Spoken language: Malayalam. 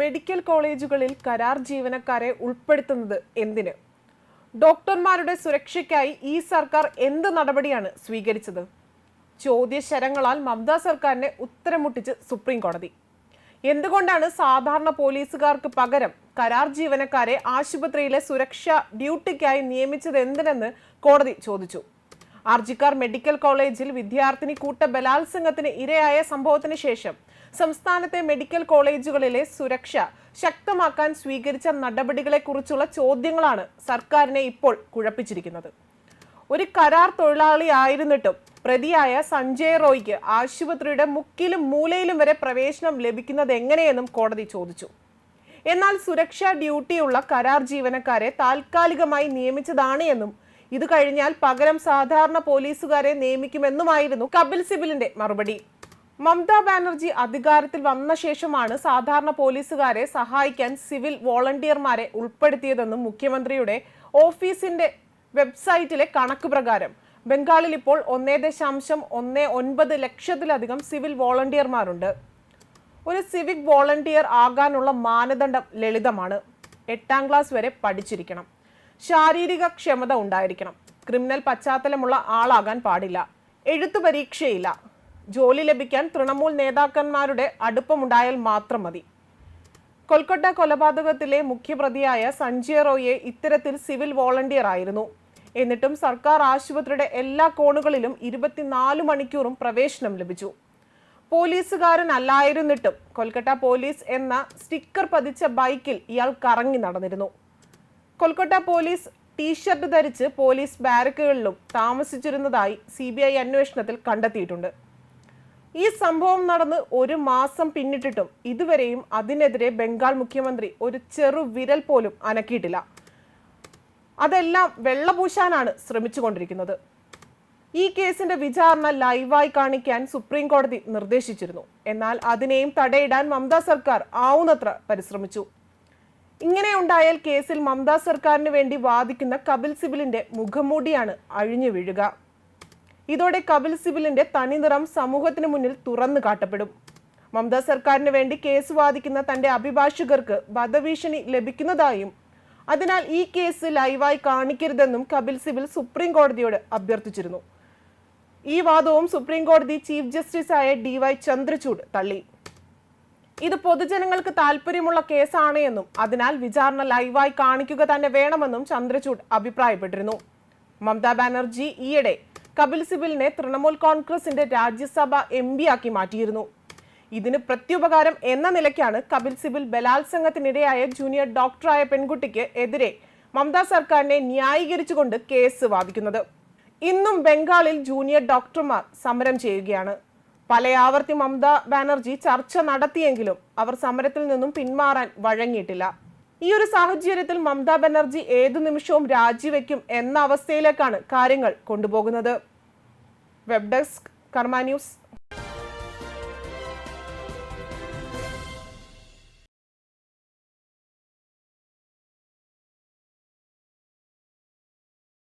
മെഡിക്കൽ കോളേജുകളിൽ കരാർ ജീവനക്കാരെ ഉൾപ്പെടുത്തുന്നത് എന്തിന്? ഡോക്ടർമാരുടെ സുരക്ഷയ്ക്കായി ഈ സർക്കാർ എന്ത് നടപടിയാണ് സ്വീകരിച്ചത്? ചോദ്യശരങ്ങളാൽ മമതാ സർക്കാരിനെ ഉത്തരമുട്ടിച്ച് സുപ്രീം കോടതി എന്തുകൊണ്ടാണ് സാധാരണ പോലീസുകാർക്ക് പകരം കരാർ ജീവനക്കാരെ ആശുപത്രിയിലെ സുരക്ഷാ ഡ്യൂട്ടിക്കായി നിയമിച്ചത് എന്തിനെന്ന് കോടതി ചോദിച്ചു. ആർജിക്കാർ മെഡിക്കൽ കോളേജിൽ വിദ്യാർത്ഥിനി കൂട്ട ബലാത്സംഗത്തിന് ഇരയായ സംഭവത്തിന് ശേഷം സംസ്ഥാനത്തെ മെഡിക്കൽ കോളേജുകളിലെ സുരക്ഷ ശക്തമാക്കാൻ സ്വീകരിച്ച നടപടികളെക്കുറിച്ചുള്ള ചോദ്യങ്ങളാണ് സർക്കാരിനെ ഇപ്പോൾ കുഴപ്പിച്ചിരിക്കുന്നത്. ഒരു കരാർ തൊഴിലാളിയായിരുന്നിട്ടും പ്രതിയായ സഞ്ജയ് റോയ്ക്ക് ആശുപത്രിയുടെ മുക്കിലും മൂലയിലും വരെ പ്രവേശനം ലഭിക്കുന്നത് എങ്ങനെയെന്നും കോടതി ചോദിച്ചു. എന്നാൽ സുരക്ഷാ ഡ്യൂട്ടിയുള്ള കരാർ ജീവനക്കാരെ താൽക്കാലികമായി നിയമിച്ചതാണ് എന്നും ഇത് കഴിഞ്ഞാൽ പകരം സാധാരണ പോലീസുകാരെ നിയമിക്കുമെന്നുമായിരുന്നു കപിൽ സിബിലിന്റെ മറുപടി. മമതാ ബാനർജി അധികാരത്തിൽ വന്ന ശേഷമാണ് സാധാരണ പോലീസുകാരെ സഹായിക്കാൻ സിവിൽ വോളണ്ടിയർമാരെ ഉൾപ്പെടുത്തിയതെന്നും മുഖ്യമന്ത്രിയുടെ ഓഫീസിന്റെ വെബ്സൈറ്റിലെ കണക്ക് പ്രകാരം. ബംഗാളിൽ ഇപ്പോൾ ഒന്നേ ദശാംശം ഒന്ന് ഒൻപത് ലക്ഷത്തിലധികം സിവിൽ വോളണ്ടിയർമാരുണ്ട്. ഒരു സിവിക് വോളണ്ടിയർ ആകാനുള്ള മാനദണ്ഡം ലളിതമാണ്. എട്ടാം ക്ലാസ് വരെ പഠിച്ചിരിക്കണം. ശാരീരിക ക്ഷമത ഉണ്ടായിരിക്കണം. ക്രിമിനൽ പശ്ചാത്തലമുള്ള ആളാകാൻ പാടില്ല. എഴുത്തു പരീക്ഷയില്ല. ജോലി ലഭിക്കാൻ തൃണമൂൽ നേതാക്കന്മാരുടെ അടുപ്പമുണ്ടായാൽ മാത്രം മതി. കൊൽക്കട്ട കൊലപാതകത്തിലെ മുഖ്യപ്രതിയായ സഞ്ജയ് റോയെ ഇത്തരത്തിൽ സിവിൽ വോളണ്ടിയർ ആയിരുന്നു. എന്നിട്ടും സർക്കാർ ആശുപത്രിയുടെ എല്ലാ കോണുകളിലും ഇരുപത്തിനാല് മണിക്കൂറും പ്രവേശനം ലഭിച്ചു. പോലീസുകാരൻ അല്ലായിരുന്നിട്ടും കൊൽക്കട്ട പോലീസ് എന്ന സ്റ്റിക്കർ പതിച്ച ബൈക്കിൽ ഇയാൾ കറങ്ങി നടന്നിരുന്നു. കൊൽക്കത്ത പോലീസ് ടീഷർട്ട് ധരിച്ച് പോലീസ് ബാരക്കുകളിലും താമസിച്ചിരുന്നതായി സി ബി ഐ അന്വേഷണത്തിൽ കണ്ടെത്തിയിട്ടുണ്ട്. ഈ സംഭവം നടന്ന് ഒരു മാസം പിന്നിട്ടിട്ടും ഇതുവരെയും അതിനെതിരെ ബംഗാൾ മുഖ്യമന്ത്രി ഒരു ചെറു വിരൽ പോലും അനക്കിയിട്ടില്ല. അതെല്ലാം വെള്ളപൂശാനാണ് ശ്രമിച്ചുകൊണ്ടിരിക്കുന്നത്. ഈ കേസിന്റെ വിചാരണ ലൈവായി കാണിക്കാൻ സുപ്രീം കോടതി നിർദ്ദേശിച്ചിരുന്നു. എന്നാൽ അതിനെയും തടയിടാൻ മമതാ സർക്കാർ ആവുന്നത്ര പരിശ്രമിച്ചു. ഇങ്ങനെ ഉണ്ടായാൽ കേസിൽ മമതാ സർക്കാരിന് വേണ്ടി വാദിക്കുന്ന കപിൽ സിബിലിന്റെ മുഖംമൂടിയാണ് അഴിഞ്ഞു വീഴുക. ഇതോടെ കപിൽ സിബിലിന്റെ തനിനിറം സമൂഹത്തിന് മുന്നിൽ തുറന്നു കാട്ടപ്പെടും. മമതാ സർക്കാരിന് വേണ്ടി കേസ് വാദിക്കുന്ന തന്റെ അഭിഭാഷകർക്ക് വധഭീഷണി ലഭിക്കുന്നതായും അതിനാൽ ഈ കേസ് ലൈവായി കാണിക്കരുതെന്നും കപിൽ സിബിൽ സുപ്രീം കോടതിയോട് അഭ്യർത്ഥിച്ചിരുന്നു. ഈ വാദവും സുപ്രീം കോടതി ചീഫ് ജസ്റ്റിസായ ഡി വൈ ചന്ദ്രചൂഡ് തള്ളി. ഇത് പൊതുജനങ്ങൾക്ക് താല്പര്യമുള്ള കേസാണ് എന്നും അതിനാൽ വിചാരണ ലൈവായി കാണിക്കുക തന്നെ വേണമെന്നും ചന്ദ്രചൂഡ് അഭിപ്രായപ്പെട്ടിരുന്നു. മമതാ ബാനർജി ഈയിടെ കപിൽ സിബിലിനെ തൃണമൂൽ കോൺഗ്രസിന്റെ രാജ്യസഭ എം ആക്കി മാറ്റിയിരുന്നു. ഇതിന് പ്രത്യുപകാരം എന്ന നിലയ്ക്കാണ് കപിൽ സിബിൽ ബലാത്സംഗത്തിനിരയായ ജൂനിയർ ഡോക്ടറായ പെൺകുട്ടിക്ക് എതിരെ മമതാ സർക്കാരിനെ ന്യായീകരിച്ചുകൊണ്ട് കേസ് വാദിക്കുന്നത്. ഇന്നും ബംഗാളിൽ ജൂനിയർ ഡോക്ടർമാർ സമരം ചെയ്യുകയാണ്. പലയാവർത്തി മമതാ ബാനർജി ചർച്ച നടത്തിയെങ്കിലും അവർ സമരത്തിൽ നിന്നും പിന്മാറാൻ വഴങ്ങിയിട്ടില്ല. ഈ ഒരു സാഹചര്യത്തിൽ മമതാ ബാനർജി ഏതു നിമിഷവും രാജിവെക്കും എന്ന അവസ്ഥയിലേക്കാണ് കാര്യങ്ങൾ കൊണ്ടുപോകുന്നത്. Web desk Karma news.